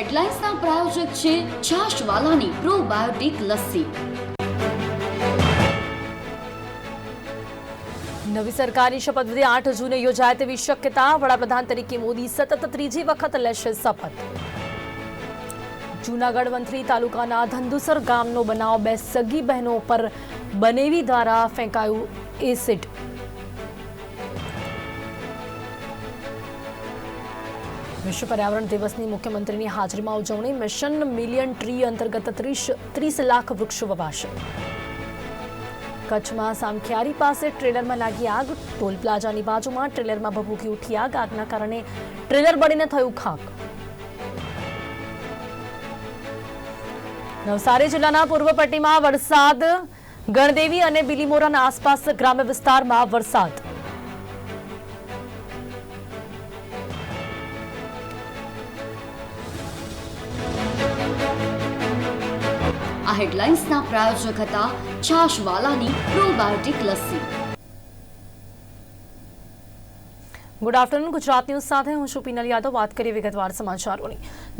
હેડલાઇન્સના પ્રાયોજક છે છાશવાલાની પ્રોબાયોટિક લસ્સી. નવી સરકારની શપથવિધિ આઠ જૂને યોજાય તેવી શક્યતા. વડાપ્રધાન તરીકે મોદી સતત ત્રીજી વખત લેશે શપથ. જૂનાગઢ મંત્રી તાલુકાના ધંધુસર ગામનો બનાવ બે સગી બહેનો પર બનેવી દ્વારા ફેંકાયું એસિડ. વિશ્વ પર્યાવરણ દિવસની મુખ્યમંત્રીની હાજરીમાં ઉજવણી મિશન મિલિયન ટ્રી અંતર્ગત ત્રીસ ત્રીસ લાખ વૃક્ષો વવાશે. કચ્છમાં સામખિયારી પાસે ટ્રેલરમાં લાગી આગ. ટોલ પ્લાઝાની બાજુમાં ટ્રેલરમાં ભભૂકી ઉઠી આગ. આગના કારણે ટ્રેલર બળીને થયું ખાક. નવસારી જિલ્લાના પૂર્વ પટ્ટીમાં વરસાદ. ગણદેવી અને બિલીમોરાના આસપાસ ગ્રામ્ય વિસ્તારમાં વરસાદ. હેડલાઇન્સના પ્રાયોજક હતા છાશવાલાની probiotic lassi. Good afternoon Gujarat news સાથે હું છું પિનલ યાદવ. વાત કરીએ વિગતવાર સમાચારોની.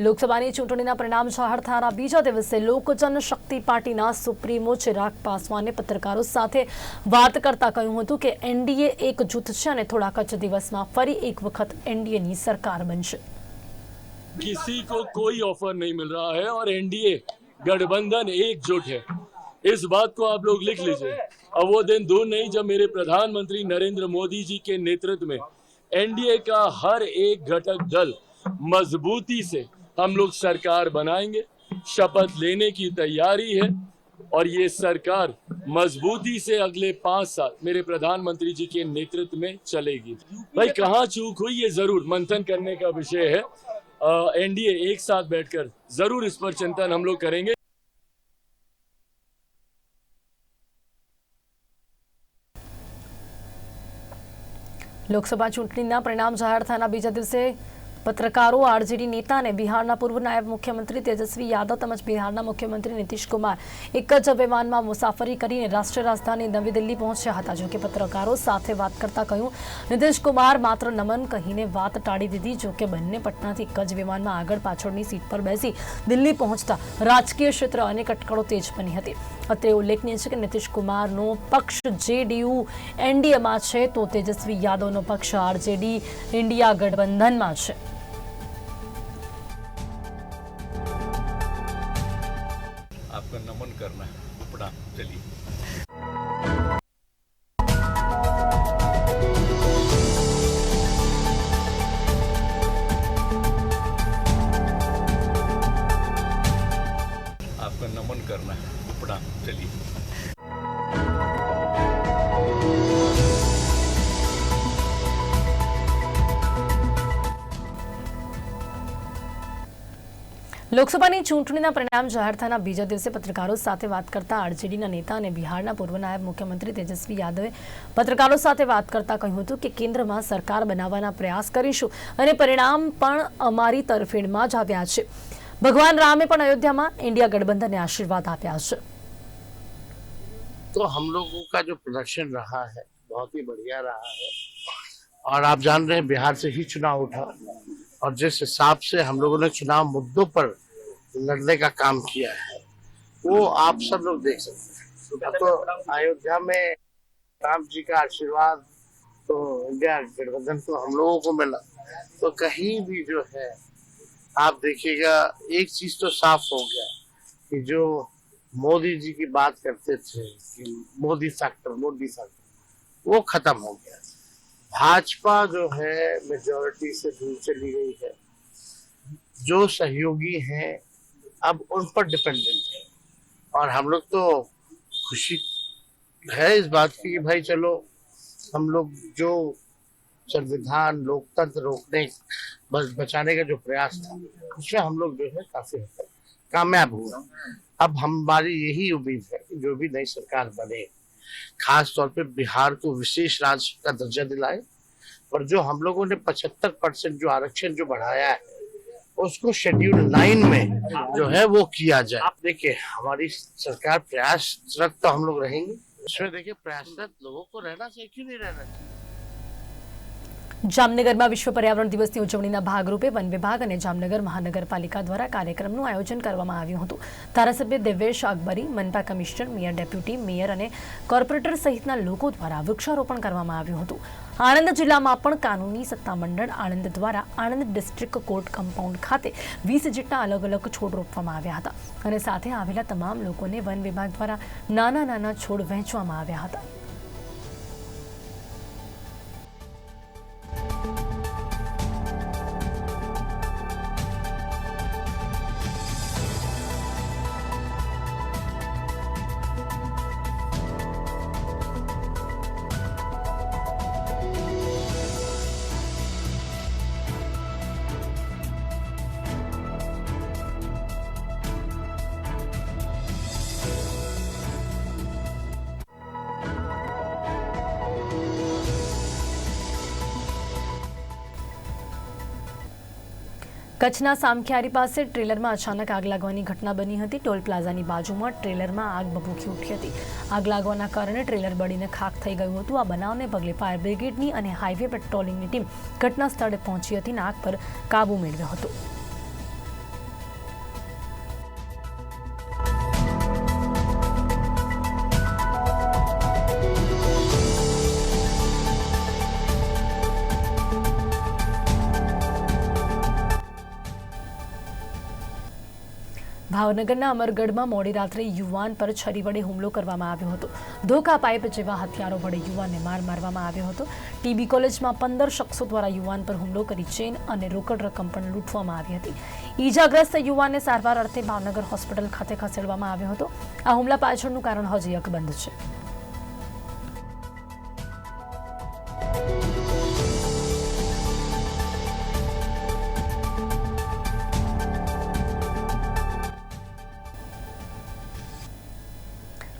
લોકસભાની ચૂંટણીના પરિણામ જાહેર થયાના બીજા દિવસે લોક જનશક્તિ પાર્ટીના સુપ્રીમો ચિરાગ પાસવાને પત્રકારો સાથે વાત કરતા કહ્યું હતું કે એનડીએ એક જૂથ છે અને થોડાક જ દિવસમાં ફરી એક વખત એનડીએની સરકાર બનશે. કિસી કોઈ ઓફર નહીં મિલ રહા હૈ એનડીએ गठबंधन एकजुट है। इस बात को आप लोग लिख लीजिए। अब वो दिन दूर नहीं, जब मेरे प्रधानमंत्री नरेंद्र मोदी जी के नेतृत्व में एनडीए का हर एक घटक दल मजबूती से हम लोग सरकार बनाएँगे। शपथ लेने की तैयारी है और ये सरकार मजबूती से अगले पाँच साल मेरे प्रधानमंत्री जी के नेतृत्व में चलेगी। भाई, कहाँ चूक हुई ये ज़रूर? मंथन करने का विषय है। एनडीए एक साथ बैठकर जरूर इस पर चिंतन हम लोग करेंगे લોકસભા ચૂંટણીના પરિણામ જાહેર થયાના બીજા દિવસે પત્રકારો, આરજેડી નેતા અને બિહારના પૂર્વ નાયબ મુખ્યમંત્રી તેજસ્વી યાદવ તેમજ બિહારના મુખ્યમંત્રી નીતિશ કુમાર એક જ વિમાનમાં મુસાફરી કરીને રાષ્ટ્રીય રાજધાની નવી દિલ્હી પહોંચ્યા હતા. જોકે પત્રકારો સાથે વાત કરતા કહ્યું, નીતિશ કુમાર માત્ર નમન કહીને વાત ટાળી દીધી જોકે બંને પટનાથી એક જ વિમાનમાં આગળ પાછળની સીટ પર બેસી દિલ્હી પહોંચતા રાજકીય ક્ષેત્ર અનેક અટકળો તેજ બની હતી. અત્રે ઉલ્લેખનીય છે કે નીતિશ કુમારનો પક્ષ જેડીયુ એનડીએમાં છે, તો તેજસ્વી યાદવનો પક્ષ આરજેડી ઇન્ડિયા ગઠબંધનમાં છે. नमन करना है प्रणाम चलिए લોકસભાની ચૂંટણીના પરિણામ જાહેર થયાના બીજા દિવસે પત્રકારો સાથે વાત કરતા આરજેડીના નેતા અને બિહારના પૂર્વ નાયબ મુખ્યમંત્રી તેજસ્વી યાદવે પત્રકારો સાથે વાત કરતા કહ્યું હતું કે કેન્દ્રમાં સરકાર બનાવવાના પ્રયાસ કરીશું અને પરિણામ પણ અમારી તરફેણમાં જ આવ્યા છે ભગવાન રામે પણ અયોધ્યામાં ઇન્ડિયા ગઠબંધનને આશીર્વાદ આપ્યા છે तो हम लोगों का जो प्रदर्शन रहा है बहुत ही बढ़िया रहा है और आप जान रहे हैं बिहार से ही चुनाव उठा और जिस हिसाब से हम लोगों ने चुनाव मुद्दों पर लड़ने का काम किया है वो आप सब लोग देख सकते हैं तो अयोध्या में राम जी का आशीर्वाद तो इंडिया गठबंधन तो हम लोगों को मिला तो कहीं भी जो है आप देखिएगा एक चीज तो साफ हो गया कि जो मोदी जी की बात करते थे कि मोदी फैक्टर मोदी फैक्टर वो खत्म हो गया भाजपा जो है मेजोरिटी से दूर चली गई है जो सहयोगी हैं अब उन पर डिपेंडेंट है। और हम लोग तो खुशी है इस बात की भाई चलो, हम लोग जो संविधान, लोकतंत्र रोकने, बस बचाने का जो प्रयास था उसमें हम लोग जो है काफ़ी हद तक कामयाब हुआ अब हमारी यही उम्मीद है कि जो भी नई सरकार बने खास तौर पे बिहार को विशेष राज्य का दर्जा दिलाए, और जो हम लोगों ने 75 परसेंट जो आरक्षण जो बढ़ाया है उसको शेड्यूल नाइन में जो है वो किया जाए आप देखिए हमारी सरकार प्रयासरत तो हम लोग रहेंगे इसमें देखिए प्रयासरत लोगों को रहना चाहिए क्यों नहीं रहना चाहिए જામનગરમાં વિશ્વ પર્યાવરણ દિવસની ઉજવણીના ભાગરૂપે વન વિભાગ અને જામનગર મહાનગરપાલિકા દ્વારા કાર્યક્રમનું આયોજન કરવામાં આવ્યું હતું. ધારાસભ્ય દેવેશ અકબરી મનપા કમિશનર, મેયર ડેપ્યુટી, મેયર અને કોર્પોરેટર સહિતના લોકો દ્વારા વૃક્ષારોપણ કરવામાં આવ્યું હતું. આણંદ જિલ્લામાં પણ કાનૂની સત્તામંડળ આણંદ દ્વારા આણંદ ડિસ્ટ્રિક્ટ કોર્ટ કમ્પાઉન્ડ ખાતે વીસ જેટલા અલગ અલગ છોડ રોપવામાં આવ્યા હતા અને સાથે આવેલા તમામ લોકોને વન વિભાગ દ્વારા નાના નાના છોડ વહેંચવામાં આવ્યા હતા. Thank you. કચ્છના સામખિયારી પાસે ટ્રેલરમાં અચાનક આગ લાગવાની ઘટના બની હતી. ટોલ પ્લાઝાની બાજુમાં ટ્રેલરમાં આગ ભભૂકી ઉઠી હતી. આગ લાગવાના કારણે ટ્રેલર બળીને ખાખ થઈ ગયું હતું. આ બનાવને પગલે ફાયર બ્રિગેડની અને હાઈવે પેટ્રોલિંગની ટીમ ઘટના સ્થળે પહોંચી હતી અને આગ પર કાબુ મેળવ્યો હતો. ભાવનગરના અમરગઢમાં મોડી રાત્રે યુવાન પર છરી વડે હુમલો કરવામાં આવ્યો હતો. ધોકા પાઇપ જેવા હથિયારો વડે યુવાનને માર મારવામાં આવ્યો હતો. ટીબી કોલેજમાં પંદર શખ્સો દ્વારા યુવાન પર હુમલો કરી ચેન અને રોકડ રકમ પણ લૂંટવામાં આવી હતી. ઈજાગ્રસ્ત યુવાનને સારવાર અર્થે ભાવનગર હોસ્પિટલ ખાતે ખસેડવામાં આવ્યો હતો. આ હુમલા પાછળનું કારણ હજી અકબંધ છે.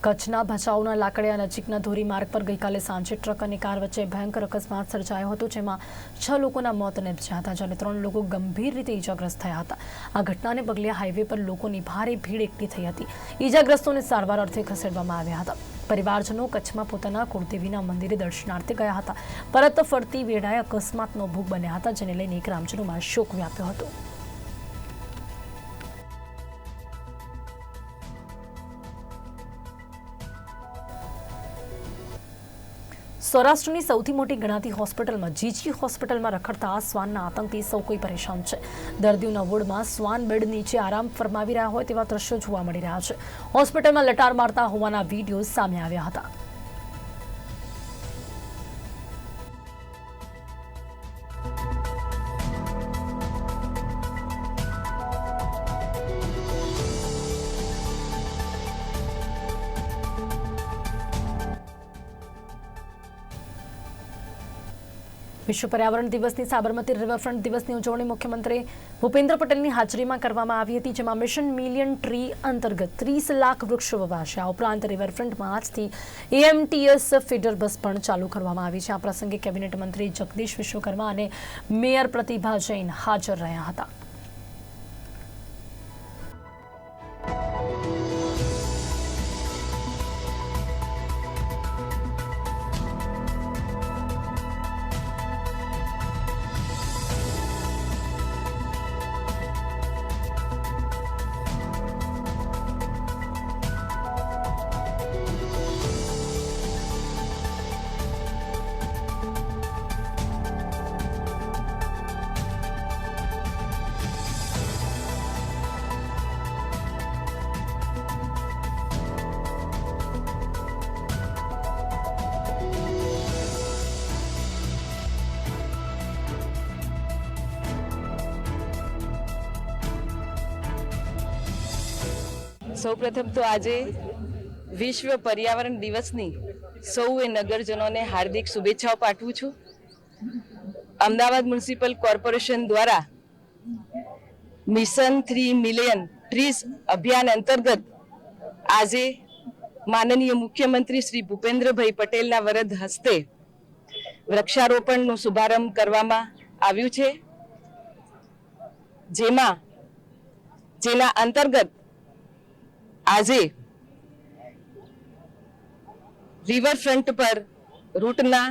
કચ્છના ભચાઉના લાકડિયા નજીકના ધોરીમાર્ગ પર ગઈકાલે સાંજે ટ્રક અને કાર વચ્ચે ભયંકર અકસ્માત સર્જાયો હતો, જેમાં છ લોકોના મોત નિપજ્યા હતા જ્યારે ત્રણ લોકો ગંભીર રીતે ઈજાગ્રસ્ત થયા હતા. આ ઘટનાને પગલે હાઈવે પર લોકોની ભારે ભીડ એકઠી થઈ હતી. ઈજાગ્રસ્તોને સારવાર અર્થે ખસેડવામાં આવ્યા હતા. પરિવારજનો કચ્છમાં પોતાના કુળદેવીના મંદિરે દર્શનાર્થે ગયા હતા. પરત ફરતી વેળાએ અકસ્માતનો ભોગ બન્યા હતા, જેને લઈને ગ્રામજનોમાં શોક વ્યાપ્યો હતો. સૌરાષ્ટ્રની સૌથી મોટી ગણાતી હોસ્પિટલમાં, જીજી હોસ્પિટલમાં રખડતા શ્વાનના આતંકથી સૌ કોઈ પરેશાન છે. દર્દીઓના વોર્ડમાં શ્વાન બેડ નીચે આરામ ફરમાવી રહ્યા હોય તેવા દ્રશ્યો જોવા મળી રહ્યા છે. હોસ્પિટલમાં લટાર મારતા હોવાના વીડિયો સામે આવ્યા હતા. વિશ્વ પર્યાવરણ દિવસની સાબરમતી રિવરફ્રન્ટ દિવસની ઉજવણી મુખ્યમંત્રી ભૂપેન્દ્ર પટેલની હાજરીમાં કરવામાં આવી હતી, જેમાં મિશન મિલિયન ટ્રી અંતર્ગત ત્રીસ લાખ વૃક્ષો વવાશે. આ ઉપરાંત રિવરફ્રન્ટમાં આજથી એએમટીએસ ફીડર બસ પણ ચાલુ કરવામાં આવી છે. આ પ્રસંગે કેબિનેટ મંત્રી જગદીશ વિશ્વકર્મા અને મેયર પ્રતિભા જૈન હાજર રહ્યા હતા. સૌપ્રથમ તો આજે વિશ્વ પર્યાવરણ દિવસની સૌએ નગરજનોને હાર્દિક શુભેચ્છાઓ પાઠવું છું. અમદાવાદ મ્યુનિસિપલ કોર્પોરેશન દ્વારા મિશન થ્રી મિલિયન ટ્રીસ અભિયાન અંતર્ગત આજે માનનીય મુખ્યમંત્રી શ્રી ભૂપેન્દ્રભાઈ પટેલના વરદ હસ્તે વૃક્ષારોપણનો શુભારંભ કરવામાં આવ્યું છે. જેમાં, જેના અંતર્ગત આજે રિવરફ્રન્ટ પર રૂટના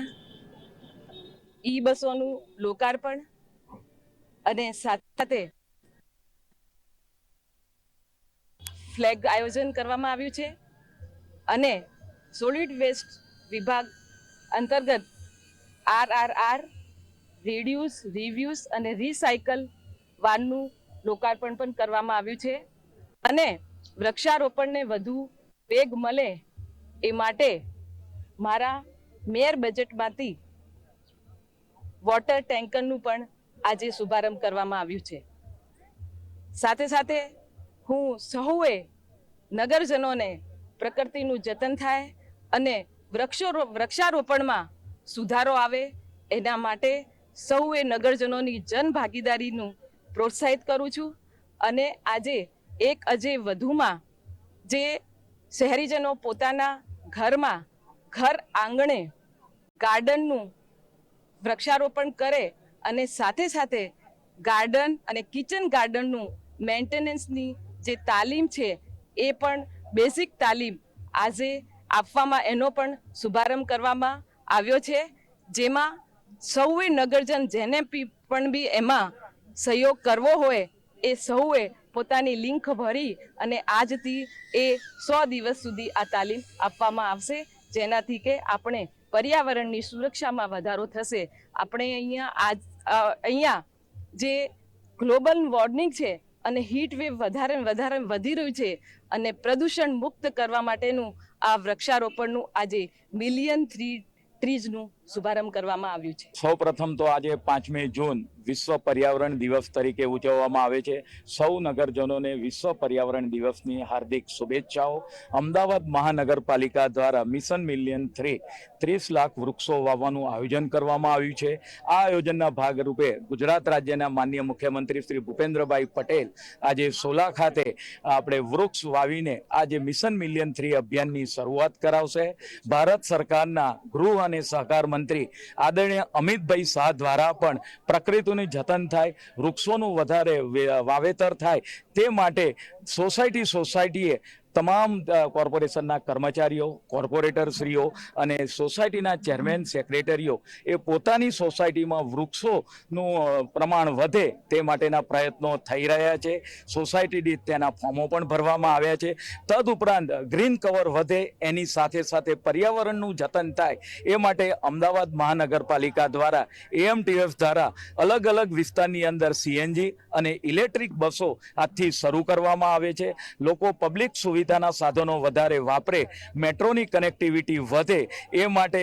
ઈ બસોનું લોકાર્પણ અને સાથે ફ્લેગ આયોજન કરવામાં આવ્યું છે અને સોલિડ વેસ્ટ વિભાગ અંતર્ગત R R R reduce reuse અને રિસાયકલ વાનનું લોકાર્પણ પણ કરવામાં આવ્યું છે. અને વૃક્ષારોપણને વધુ વેગ મળે એ માટે મારા મેયર બજેટમાંથી વોટર ટેન્કરનું પણ આજે શુભારંભ કરવામાં આવ્યું છે. સાથે સાથે હું સૌએ નગરજનોને પ્રકૃતિનું જતન થાય અને વૃક્ષો વૃક્ષારોપણમાં સુધારો આવે એના માટે સૌએ નગરજનોની જન ભાગીદારીનું પ્રોત્સાહિત કરું છું અને આજે એક અજે વધુમાં જે શહેરીજનો પોતાના ઘરમાં ઘર આંગણે ગાર્ડનનું વૃક્ષારોપણ કરે અને સાથે સાથે ગાર્ડન અને કિચન ગાર્ડનનું મેન્ટેનન્સની જે તાલીમ છે, એ પણ બેઝિક તાલીમ આજે આપવામાં એનો પણ શુભારંભ કરવામાં આવ્યો છે, જેમાં સૌએ નગરજન જેને પણ બી એમાં સહયોગ કરવો હોય, એ સૌએ પોતાની લિંક ભરી અને આજથી એ સો દિવસ સુધી આ તાલીમ આપવામાં આવશે, જેનાથી કે આપણે પર્યાવરણની સુરક્ષામાં વધારો થશે. આપણે અહીંયા આજ અહીંયા જે ગ્લોબલ વોર્મિંગ છે અને હીટ વધારે વધારે વધી રહ્યું છે અને પ્રદૂષણ મુક્ત કરવા માટેનું આ વૃક્ષારોપણનું આજે મિલિયન થ્રી ટ્રીઝનું શુભારંભ કરવામાં આવ્યું છે. સૌ પ્રથમ તો આજે પાંચમી જૂન વિશ્વ પર્યાવરણ દિવસ તરીકે ઉજવવામાં આવે છે. સૌ નગરજનોને વિશ્વ પર્યાવરણ દિવસની હાર્દિક શુભેચ્છાઓ. અમદાવાદ મહાનગરપાલિકા દ્વારા મિશન મિલિયન થ્રી ત્રીસ લાખ વૃક્ષો વાવવાનું આયોજન કરવામાં આવ્યું છે. આ આયોજનના ભાગરૂપે ગુજરાત રાજ્યના માન્ય મુખ્યમંત્રી શ્રી ભૂપેન્દ્રભાઈ પટેલ આજે સોલા ખાતે આપણે વૃક્ષ વાવીને આજે મિશન મિલિયન થ્રી અભિયાનની શરૂઆત કરાવશે. ભારત સરકારના ગૃહ અને સહકાર મંત્રી આદરણીય અમિતભાઈ શાહ દ્વારા પણ પ્રકૃતિનું જતન થાય, વૃક્ષોનું વધારે વાવેતર થાય, તે માટે સોસાયટી સોસાયટીએ તમામ કોર્પોરેશનના કર્મચારીઓ, કોર્પોરેટરશ્રીઓ અને સોસાયટીના ચેરમેન, સેક્રેટરીઓ એ પોતાની સોસાયટીમાં વૃક્ષોનું પ્રમાણ વધે તે માટેના પ્રયત્નો થઈ રહ્યા છે. સોસાયટી દીઠ તેના ફોર્મો પણ ભરવામાં આવ્યા છે. તદઉપરાંત ગ્રીન કવર વધે, એની સાથે સાથે પર્યાવરણનું જતન થાય, એ માટે અમદાવાદ મહાનગરપાલિકા દ્વારા, એએમટીએફ દ્વારા અલગ અલગ વિસ્તારની અંદર સીએનજી અને ઇલેક્ટ્રિક બસો આજથી શરૂ કરવામાં આવે છે. લોકો પબ્લિક સુવિધાના સાધનો વધારે વાપરે, મેટ્રોની કનેક્ટિવિટી વધે, એ માટે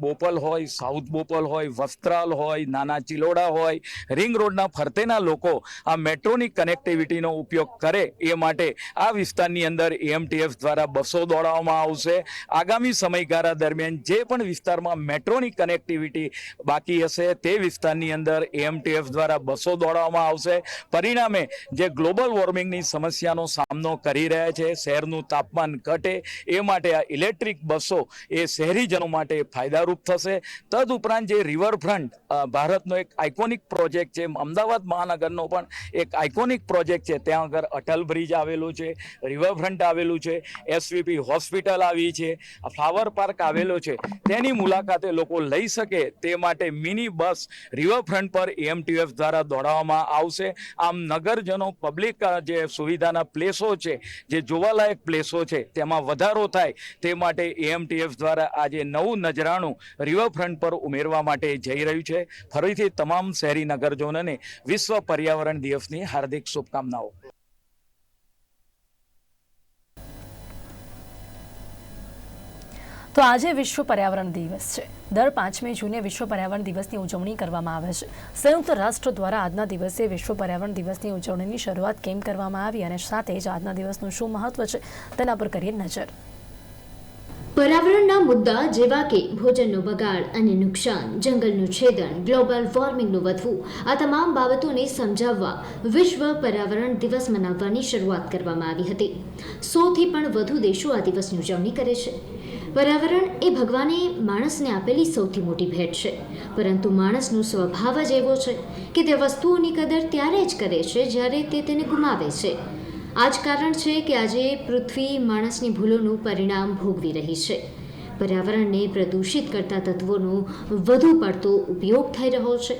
બોપલ હોય, સાઉથ બોપલ હોય, વસ્ત્રાલ હોય, નાના ચિલોડા હોય, રિંગ રોડના ફરતેના લોકો આ મેટ્રોની કનેક્ટિવિટીનો ઉપયોગ કરે, એ માટે આ વિસ્તારની અંદર એએમટીએફ દ્વારા બસો દોડાવવામાં આવશે. આગામી સમયગાળા દરમિયાન જે પણ વિસ્તારમાં મેટ્રોની કનેક્ટિવિટી બાકી હશે, તે વિસ્તારની અંદર એએમટીએફ દ્વારા બસો દોડાવવામાં આવશે. પરિણામે જે ગ્લોબલ વોર્મિંગની સમસ્યાનો સામનો કરી રહ્યા છે શહેરનું તાપમાન ઘટે એ માટે આ ઇલેક્ટ્રિક બસો એ શહેરીજનો માટે ફાયદારૂપ થશે. તદુપરાંત જે રિવરફ્રન્ટ ભારતનો એક આઇકોનિક પ્રોજેક્ટ છે, અમદાવાદ મહાનગરનો પણ એક આઇકોનિક પ્રોજેક્ટ છે. ત્યાં આગળ અટલ બ્રિજ આવેલું છે, રિવરફ્રન્ટ આવેલું છે, એસવીપી હોસ્પિટલ આવી છે ફ્લાવર પાર્ક આવેલો છે. તેની મુલાકાતે લોકો લઈ શકે તે માટે મિની બસ રિવરફ્રન્ટ પર એમટીએફ દ્વારા દોડાવવામાં આવશે. આમ નગરજનો પબ્લિક જે સુવિધાના પ્લેસો છે, જે જોવાલાયક પ્લેસો છે. તેમાં વધારો થાય તે માટે એએમટીએફ દ્વારા આજે નવું નજરાણું રિવરફ્રન્ટ પર ઉમેરવા માટે જઈ રહ્યું છે. ફરીથી તમામ શહેરી નગરજનોને વિશ્વ પર્યાવરણ દિવસની હાર્દિક શુભકામનાઓ. તો આજે વિશ્વ પર્યાવરણ દિવસ છે. દર પાંચમી જૂને વિશ્વ પર્યાવરણ દિવસની ઉજવણી કરવામાં આવે છે. સંયુક્ત રાષ્ટ્ર દ્વારા આજના દિવસે વિશ્વ પર્યાવરણ દિવસની ઉજવણીની શરૂઆત કેમ કરવામાં આવી અને સાથે જ આજના દિવસનું શું મહત્વ છે તેના પર કરીએ નજર. પર્યાવરણના મુદ્દા જેવા કે ભોજનનો બગાડ અને નુકસાન, જંગલનું છેદન, ગ્લોબલ વોર્મિંગનું વધવું, આ તમામ બાબતોને સમજાવવા વિશ્વ પર્યાવરણ દિવસ મનાવવાની શરૂઆત કરવામાં આવી હતી. સોથી પણ વધુ દેશો આ દિવસની ઉજવણી કરે છે. પર્યાવરણ એ ભગવાને માણસને આપેલી સૌથી મોટી ભેટ છે. પરંતુ માણસનો સ્વભાવ જ એવો છે કે તે વસ્તુઓની કદર ત્યારે જ કરે છે જ્યારે તે તેને ગુમાવે છે. આ જ કારણ છે કે આજે પૃથ્વી માણસની ભૂલોનું પરિણામ ભોગવી રહી છે. પર્યાવરણને પ્રદૂષિત કરતા તત્વોનો વધુ પડતો ઉપયોગ થઈ રહ્યો છે.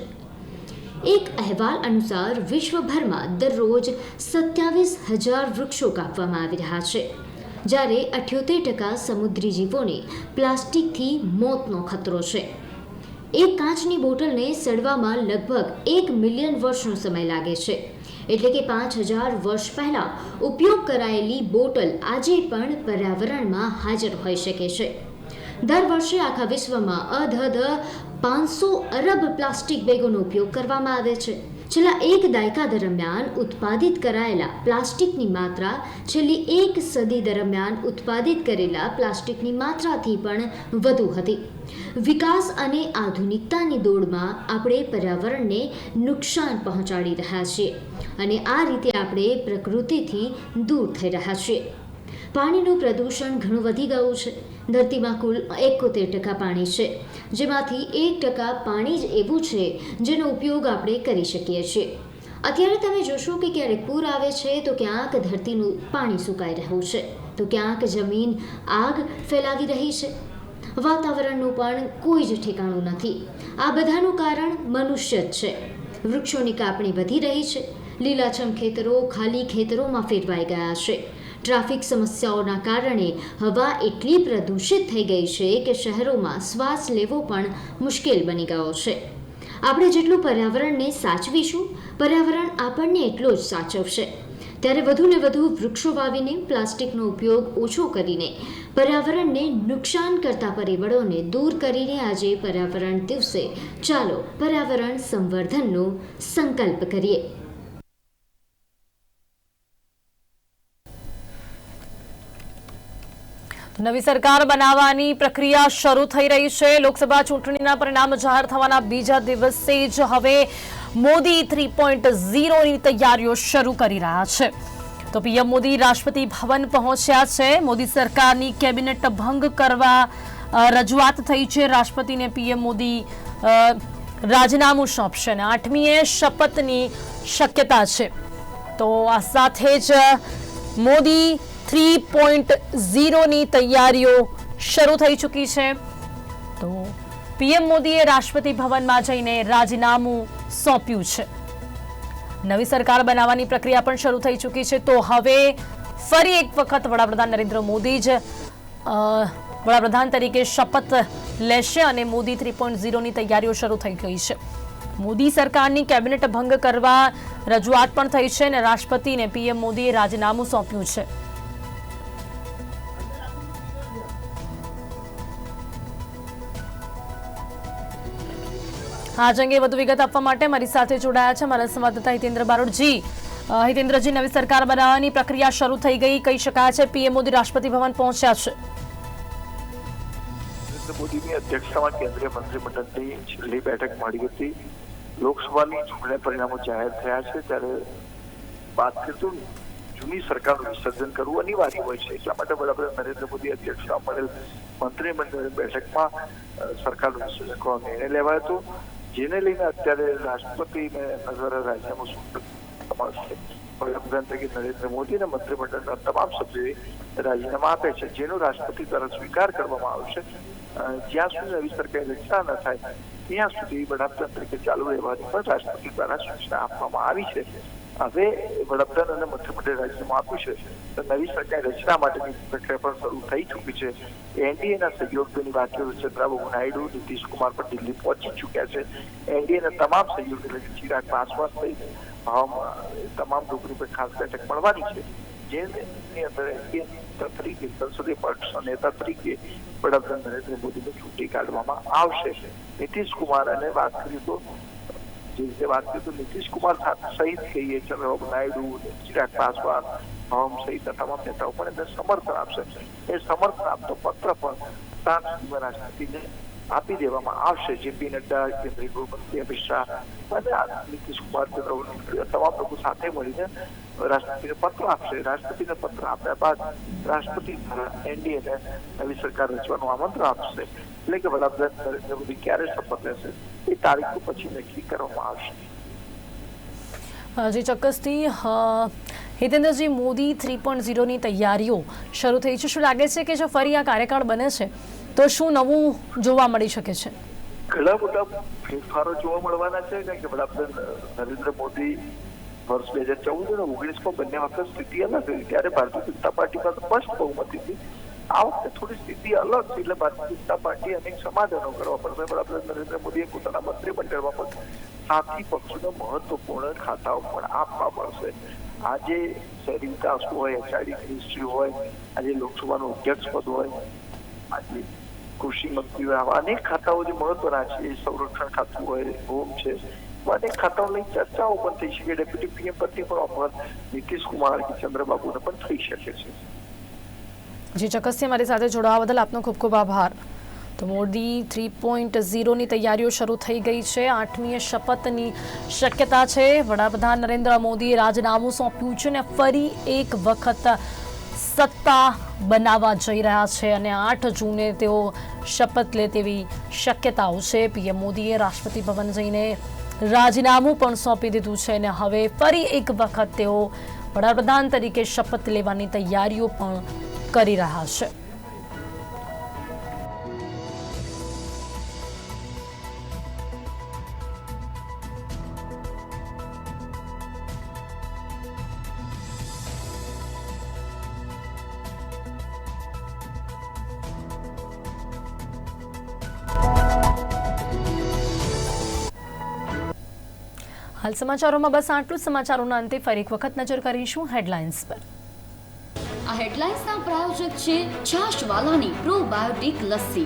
એક અહેવાલ અનુસાર વિશ્વભરમાં દરરોજ સત્યાવીસ હજાર વૃક્ષો કાપવામાં આવી રહ્યા છે. જ્યારે અઠ્યોતેર ટકા સમુદ્રી જીવોને પ્લાસ્ટિકથી મોતનો ખતરો છે. એક કાચની બોટલને સડવામાં લગભગ એક મિલિયન વર્ષનો સમય લાગે છે. એટલે કે પાંચ હજાર વર્ષ પહેલાં ઉપયોગ કરાયેલી બોટલ આજે પણ પર્યાવરણમાં હાજર હોઈ શકે છે. દર વર્ષે આખા વિશ્વમાં અધધ પાંચસો અરબ પ્લાસ્ટિક બેગોનો ઉપયોગ કરવામાં આવે છે. છેલ્લા એક દાયકા દરમિયાન ઉત્પાદિત કરાયેલા પ્લાસ્ટિકની માત્રા છેલ્લી એક સદી દરમિયાન ઉત્પાદિત કરેલા પ્લાસ્ટિકની માત્રાથી પણ વધુ હતી. વિકાસ અને આધુનિકતાની દોડમાં આપણે પર્યાવરણને નુકસાન પહોંચાડી રહ્યા છીએ અને આ રીતે આપણે પ્રકૃતિથી દૂર થઈ રહ્યા છીએ. પાણીનું પ્રદૂષણ ઘણું વધી ગયું છે. ધરતીમાં કુલ એકોતેર ટકા પાણી છે, જેમાંથી એક ટકા પાણી જ એવું છે જેનો ઉપયોગ આપણે કરી શકીએ છીએ. અત્યારે તમે જોશો કે ક્યારેક પૂર આવે છે તો ક્યાંક ધરતીનું પાણી સુકાઈ રહ્યું છે, તો ક્યાંક જમીન આગ ફેલાવી રહી છે. વાતાવરણનું પણ કોઈ જ ઠેકાણું નથી. આ બધાનું કારણ મનુષ્ય જ છે. વૃક્ષોની કાપણી વધી રહી છે. લીલાછમ ખેતરો ખાલી ખેતરોમાં ફેરવાઈ ગયા છે. ટ્રાફિક સમસ્યાઓના કારણે હવા એટલી પ્રદૂષિત થઈ ગઈ છે કે શહેરોમાં શ્વાસ લેવો પણ મુશ્કેલ બની ગયો છે. આપણે જેટલું પર્યાવરણને સાચવીશું, પર્યાવરણ આપણને એટલો જ સાચવશે. ત્યારે વધુને વધુ વૃક્ષો વાવીને, પ્લાસ્ટિકનો ઉપયોગ ઓછો કરીને, પર્યાવરણને નુકસાન કરતા પરિબળોને દૂર કરીને આજે પર્યાવરણ દિવસે ચાલો પર્યાવરણ સંવર્ધનનો સંકલ્પ કરીએ. નવી સરકાર બનાવવાની પ્રક્રિયા શરૂ થઈ રહી છે. લોકસભા ચૂંટણીના પરિણામ જાહેર થવાના બીજા દિવસે જ હવે મોદી થ્રી પોઈન્ટ ઝીરોની તૈયારીઓ શરૂ કરી રહ્યા છે. તો પીએમ મોદી રાષ્ટ્રપતિ ભવન પહોંચ્યા છે. મોદી સરકારની કેબિનેટ ભંગ કરવા રજૂઆત થઈ છે. રાષ્ટ્રપતિને પીએમ મોદી રાજીનામું સોંપશે અને આઠમીએ શપથની શક્યતા છે. તો આ સાથે જ મોદી થ્રી પોઈન્ટ ઝીરોની તૈયારીઓ શરૂ થઈ ચૂકી છે. તો પીએમ મોદીએ રાષ્ટ્રપતિ ભવનમાં જઈને રાજીનામું સોંપ્યું છે. નવી સરકાર બનાવવાની પ્રક્રિયા પણ શરૂ થઈ ચૂકી છે. તો હવે ફરી એક વખત વડાપ્રધાન નરેન્દ્ર મોદી જ વડાપ્રધાન તરીકે શપથ લેશે અને મોદી થ્રી પોઈન્ટ ઝીરોની તૈયારીઓ શરૂ થઈ ગઈ છે. મોદી સરકારની કેબિનેટ ભંગ કરવા રજૂઆત પણ થઈ છે અને રાષ્ટ્રપતિને પીએમ મોદીએ રાજીનામું સોંપ્યું છે. આજ અંગે વધુ વિગત આપવા માટે મારી સાથે જોડાયા છે મારા સંવાદદાતા હિતેન્દ્ર બારોટજી હિતેન્દ્રજી, નવી સરકાર બનાવવાની પ્રક્રિયા શરૂ થઈ ગઈ. કહી શકાય છે પીએમ મોદી રાષ્ટ્રપતિ ભવન પહોંચ્યા છે. નરેન્દ્ર મોદીની અધ્યક્ષતામાં કેન્દ્રીય મંત્રીમંડળની છેલ્લી બેઠક મળી હતી. લોકસભાની ચૂંટણી પરિણામો જાહેર થયા છે. ત્યારે વાત કરતું જૂની સરકારનું વિસર્જન કરવું અનિવાર્ય હોય છે. એટલા માટે વડાપ્રધાન નરેન્દ્ર મોદી અધ્યક્ષતા મળેલ મંત્રીમંડળની બેઠકમાં સરકારનું વિસર્જન કરવાનો નિર્ણય લેવાયો હતો. જેને લઈને અત્યારે રાષ્ટ્રપતિને નજર રાજીનામું સોંપવામાં આવશે વડાપ્રધાન તરીકે નરેન્દ્ર મોદી અને મંત્રીમંડળના તમામ સભ્યોએ રાજીનામા આપે છે જેનો રાષ્ટ્રપતિ દ્વારા સ્વીકાર કરવામાં આવશે જ્યાં સુધી નવી સરકારે રચના ન થાય ત્યાં સુધી વડાપ્રધાન તરીકે ચાલુ રહેવાની પણ રાષ્ટ્રપતિ દ્વારા સૂચના આપવામાં આવી છે હવે વડાપ્રધાન અને મંત્રીમંડળે રાજ્યમાં આપ્યું છે. તો નવી સરકાર રચના માટેની પ્રક્રિયા પણ શરૂ થઈ ચૂકી છે. એનડીએના સહયોગીઓની વાત કરું ચંદ્રાબાબુ નાયડુ, નીતિશકુમાર પણ દિલ્હી પહોંચી ચૂક્યા છે. એનડીએના તમામ સહયોગીઓ ચિરાગ પાસવાન સહિત તમામ લોકોની પર ખાસ બેઠક મળવાની છે. જેની અંદર એનડીએ તરીકે, સંસદીય પક્ષના નેતા તરીકે વડાપ્રધાન નરેન્દ્ર મોદીને ચૂંટી કાઢવામાં આવશે. નીતિશ કુમાર અને વાત કરીએ તો જે રીતે વાત કરી તો નીતિશ કુમાર સહિત કહીએ ચંદ્રબાબુ નાયડુ ચિરાગ પાસવાન હમ સહિતના તમામ નેતાઓ પણ એને સમર્થન આપશે. એ સમર્થન આપતો પત્ર પણ સાત સુધીમાં આપી દેવામાં આવશે. જેપી નડ્ડા, કેન્દ્રીય ગૃહમંત્રી અમિત શાહ અને નીતિશ કુમાર તમામ લોકો સાથે મળીને રાષ્ટ્રપતિને પત્ર આપશે. રાષ્ટ્રપતિને પત્ર આપ્યા બાદ રાષ્ટ્રપતિ એનડીએને નવી સરકાર રચવાનું આમંત્રણ આપશે. એટલે કે વડાપ્રધાન નરેન્દ્ર મોદી ક્યારે શપથ લેશે? એ તારીખો પછી નક્કી કરવામાં આવશે. જી ચોક્કસથી હિતેન્દ્રજી મોદી થ્રી પોઈન્ટ ઝીરોની તૈયારીઓ શરૂ થઈ છે. શું લાગે છે કે જો ફરી આ કાર્યકાળ બને છે તો શું નવું જોવા મળી શકે છે? ઘણા મોટા ફેરફારો જોવા મળવાના છે કારણ કે વડાપ્રધાન નરેન્દ્ર મોદી વર્ષ બે હજાર ચૌદ અને ઓગણીસમાં બંને વખત સ્થિતિ અલગ હતી ત્યારે ભારતીય જનતા પાર્ટીમાં સ્પષ્ટ બહુમતી હતી આ વખતે થોડી સ્થિતિ અલગ છે એટલે ભારતીય જનતા પાર્ટી અનેક સમાધાનો કરવા પડશે. વડાપ્રધાન નરેન્દ્ર મોદીએ પોતાના મંત્રીમંડળમાં પણ સાથી પક્ષોને મહત્વપૂર્ણ ખાતાઓ પણ આપવા પડશે. આજે શહેરી વિકાસ હોય, એચઆરડી મિનિસ્ટ્રી હોય, આજે લોકસભાનું અધ્યક્ષ પદ હોય, આજે કૃષિ મંત્રી આવા, અનેક ખાતાઓ જે મહત્વના છે. સંરક્ષણ ખાતું હોય, હોમ છે. અનેક ખાતાઓ લઈ ચર્ચાઓ પણ થઈ શકે. ડેપ્યુટી પીએમ પરથી પણ ઓફર નીતિશ કુમાર કે ચંદ્રબાબુને પણ થઈ શકે છે. જી ચોક્કસથી મારી સાથે જોડાવા બદલ આપનો ખૂબ ખૂબ આભાર. તો મોદી થ્રી પોઈન્ટ ઝીરોની તૈયારીઓ શરૂ થઈ ગઈ છે. આઠમીએ શપથની શક્યતા છે. વડાપ્રધાન નરેન્દ્ર મોદીએ રાજીનામું સોંપ્યું છે અને ફરી એક વખત સત્તા બનાવવા જઈ રહ્યા છે અને આઠ જૂને તેઓ શપથ લે તેવી શક્યતાઓ છે. પીએમ મોદીએ રાષ્ટ્રપતિ ભવન જઈને રાજીનામું પણ સોંપી દીધું છે અને હવે ફરી એક વખત તેઓ વડાપ્રધાન તરીકે શપથ લેવાની તૈયારીઓ પણ કરી રહ્યા છે. હાલ સમાચારોમાં બસ આટલું જ. સમાચારોના અંતે ફરી એક વખત નજર કરીશું હેડલાઇન્સ પર. હેડલાઇન્સના પ્રાયોજક છે છાશવાલાની પ્રોબાયોટિક લસ્સી.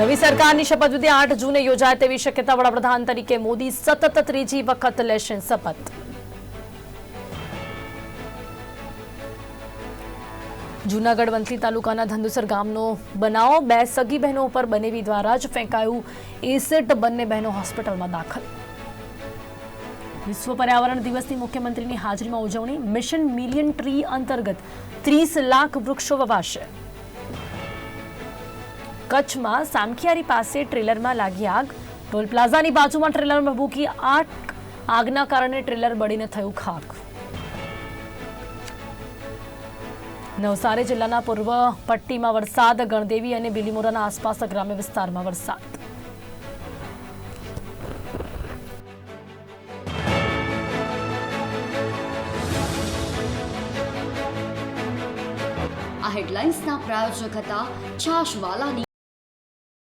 નવી સરકારની શપથવિધિ આઠ જૂને યોજાય તેવી શક્યતા વડાપ્રધાન તરીકે મોદી સતત ત્રીજી વખત લેશે શપથ. જૂનાગઢ વંથલી તાલુકાના ધંધુસર ગામનો બનાવ બે સગી બહેનો ઉપર બનેવી દ્વારા જ ફેંકાયું એસિડ બંને બહેનો હોસ્પિટલમાં દાખલ. વિશ્વ પર્યાવરણ દિવસની મુખ્યમંત્રીની હાજરીમાં ઉજવણી મિશન મિલિયન ટ્રી અંતર્ગત ત્રીસ લાખ વૃક્ષો વવાશે. કચ્છમાં સામખિયારી પાસે ટ્રેલરમાં લાગી આગ. ટોલ પ્લાઝાની બાજુમાં ટ્રેલરમાં ભૂકી આઠ આગના કારણે ટ્રેલર બળીને થયું ખાક. નવસારી જિલ્લાના પૂર્વ પટ્ટીમાં વરસાદ, ગણદેવી અને બિલીમોરાના આસપાસ ગ્રામ્ય વિસ્તારમાં વરસાદ. હેડલાઇન્સના પ્રાયોજક હતા છાશવાલાની